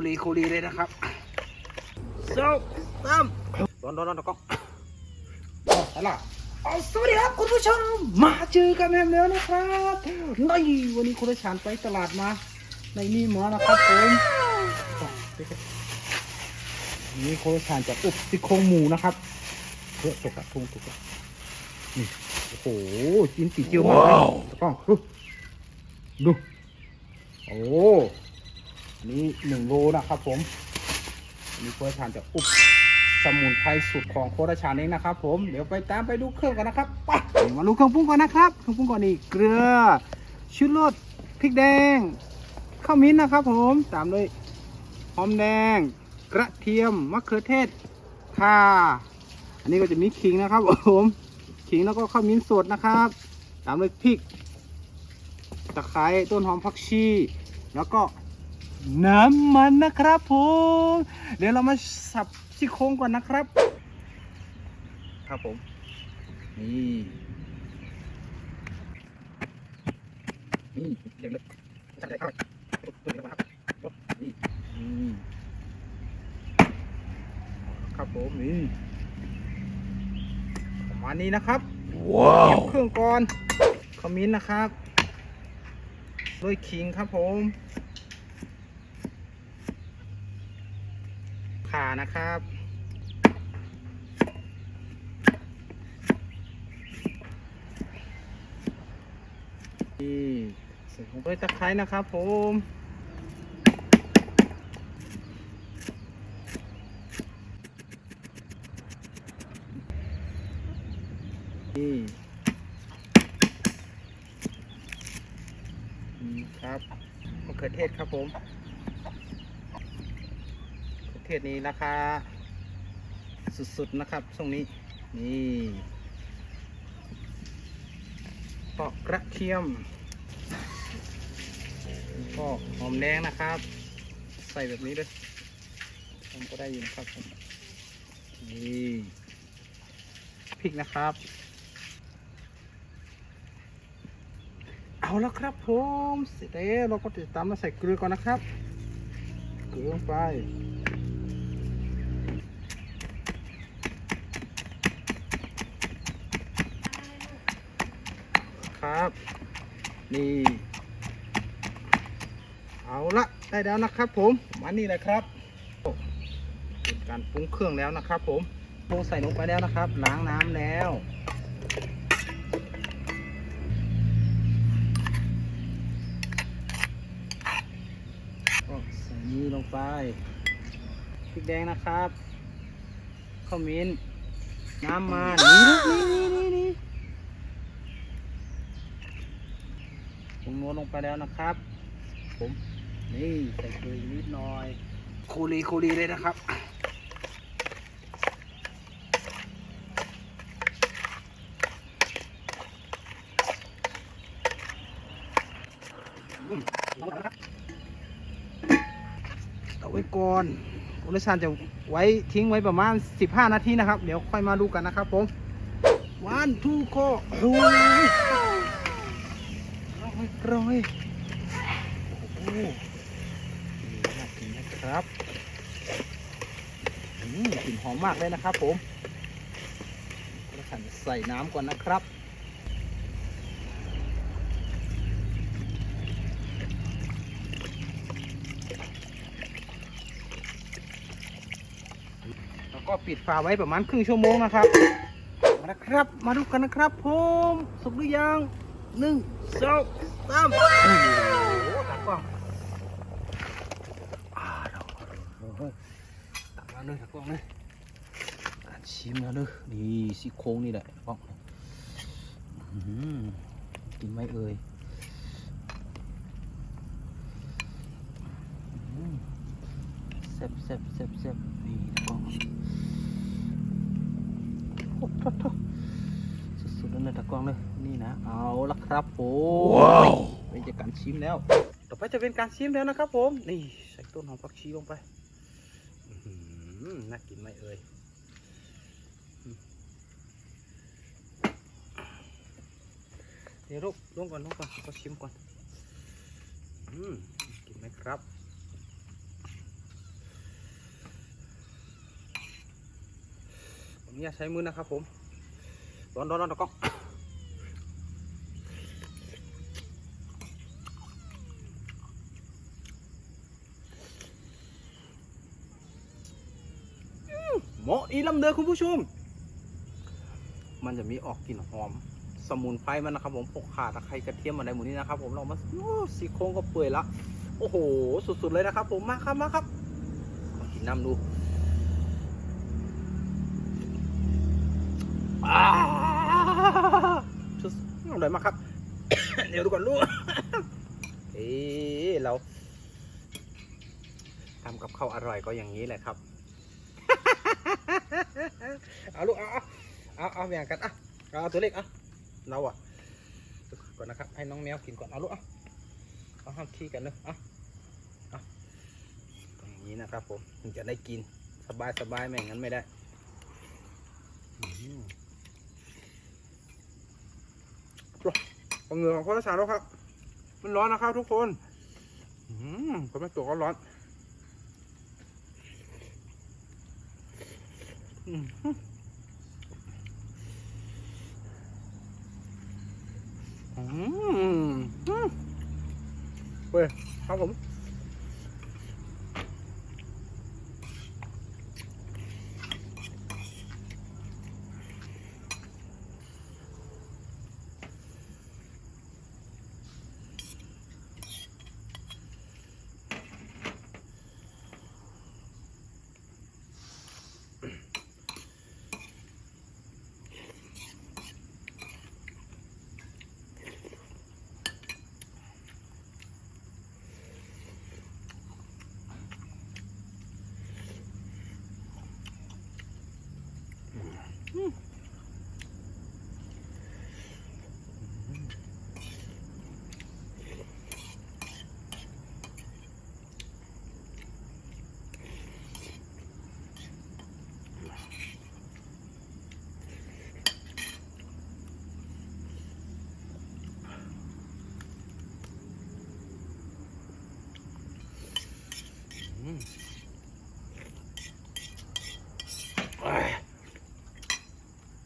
คุรีคุรีเลยนะครับสองสามร้อนร้อนร้อนตะก้องเอาไปละเอาสวัสดีครับคุณผู้ชม มาเจอกันแล้วนะครับในวันนี้คุณชานไปตลาดมา ในนี่หมอนะครับผมนี่โคุณชานจะอุบซี่โครงหมูนะครับเพื่อตกกระทงตกกระนี่โอ้โหจิ้นสีเจียวมากเลยตะกล้องดูดูโอ้ นี่หนึ่งโลนะครับผมอันนี่คุณชานจะอุบสมุนไพรสูตรของโคราชาเองนะครับ ผมเดี๋ยวไปตามไปดูเครื่องกันนะครับไปมาดูเครื่องปรุงก่อนนะครับเครื่องปรุงก่อนนี่เกลือชูรสพริกแดงข้าวมิ้นนะครับ ผมตามด้วยหอมแดง กระเทียมมะเขือเทศข่าอันนี้ก็จะมีขิงนะครับผมขิงแล้วก็ข้าวมิ้นสดนะครับ ตามด้วยพริกตะไคร้ต้นหอมผักชี แล้วก็ น้ำมันนะครับผมเดี๋ยวเรามาสับซี่โครงก่อนนะครับ ครับผมนี่นี่เดี๋ยวเลยจับเลยครับตัวนี้นะครับนี่นี่ครับผมนี่ประมาณนี้นะครับว้าเก็บวเครื่องก่อนขมิ้นนะครับโดยขิงครับผมานะครับ นี่ใส่ลงไปตะไคร้นะครับผมนี่นี่ครับมะเขือเทศครับผม เขือเทศนี้ราคาสุดๆนะครับช่วงนี้นี่ก็กระเทียมแล้วก็หอมแดงนะครับ ใส่แบบนี้เลยผมก็ได้ยู่นครับผมนี่พริกนะครับ เอาแล้วครับผมเสร็จแล้วเราก็จะตามมาใส่เกลือก่อนนะครับ เกลือลงไป ครับ นี่ เอาละได้แล้วนะครับผมมานี่เลยครับเป็นการปรุงเครื่องแล้วนะครับ ผมปรุงใส่ลงไปแล้วนะครับ ล้างน้ำแล้วก็ใส่นี้ลงไปพริกแดงนะครับข้าวมิ้นน้ำมันนี่ลูกนี่นี่นี่นี่ผง นวลลงไปแล้วนะครับ ผมนี่ใส่เกลืออีกนิดหน่อยคูรีคูรีเลยนะครับอืมเอาละครับเอาไว้ก่อนอุลชานจะไว้ทิ้งไว้ประมาณ 15 นาทีนะครับ เดี๋ยวค่อยมาดูกันนะครับผมวันทูโคโอ้ยร้ ร้อยโอ้โหนี่ากินนะครับอืมกลิ่นหอมมากเลยนะครับ ผมอุลชานจะใส่น้ำก่อนนะครับแล้วก็ปิดฝาไว้ประมาณครึ่งชั่วโมงนะครับมาครับ มาดูกันนะครับผม สุกหรือยัง หนึ่งสองสามโอ้โหตักกล้องอ่าเราตักมาเลยตักกล้องเลยการชิมแล้วเลยนี่ซี่โครงนี่แหละกล้องกินไหมเอ่ยแซ่บแซ่บแซ่บแซ่บนี่กล้องโอ้โหโทษสุ ดแเลยตะกล้องเลยนี่นะเอาละครับผมว้าวเป็นจะการชิมแล้ว ต่อไปจะเป็นการชิมแล้วนะครับ ผมนี่ใส่ต้นหอมผักชีลงไปน่ากินไหมเอ่ยเดี๋ยวลูกลงก่อนลงก่อนก็ชิมก่อนอกินไหมครับผมอยากใช้มือนะครับผม ร้อนร้อนร้อนตะกล้องเหมาะอีลำเดือคุณผู้ชม มันจะมีออกกลิ่นหอม สมุนไพรมันนะครับผมพกขาตะไคร้กระเทียมอะไรหมดนี้นะครับผมเรามาโอ้ซี่โครงก็เปื่อยละ โอ้โห สุดๆเลยนะครับผมมาครับมาครับมากินน้ำดูอ้า อยมาครับ เดี๋ยวดูก่อนลูกเอ๊เราทำกับข้าวอร่อยก็อย่างนี้แหละครับ เอาลูก เอาเอาเอาอาแบ่งกันอะเอาตัวเล็กอะเราอะก่อนนะครับ ให้น้องแมวกินก่อนเอาลูกอะเอาห้ามขี้กันเนอะอะเอาอย่างนี้นะครับผมถึงจะได้กินสบายสบายไม่งั้นไม่ได้ ขอหือเหงื่อของคนละสารแล้วครับ มันร้อนนะครับทุกคนอืมคนไม่ตัวก็ร้อนอืมอืมอืมเว้ยครับผม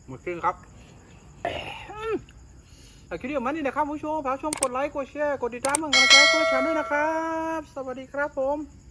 หมดเครับอืมแต่คลิปนี้ประมาณนี้นะครับผู้ชมฝากชมกดไลค์ กดแชร์ กดติดตามเพื่อนกันใจกดแชร์ด้วยนะครับ สวัสดีครับผม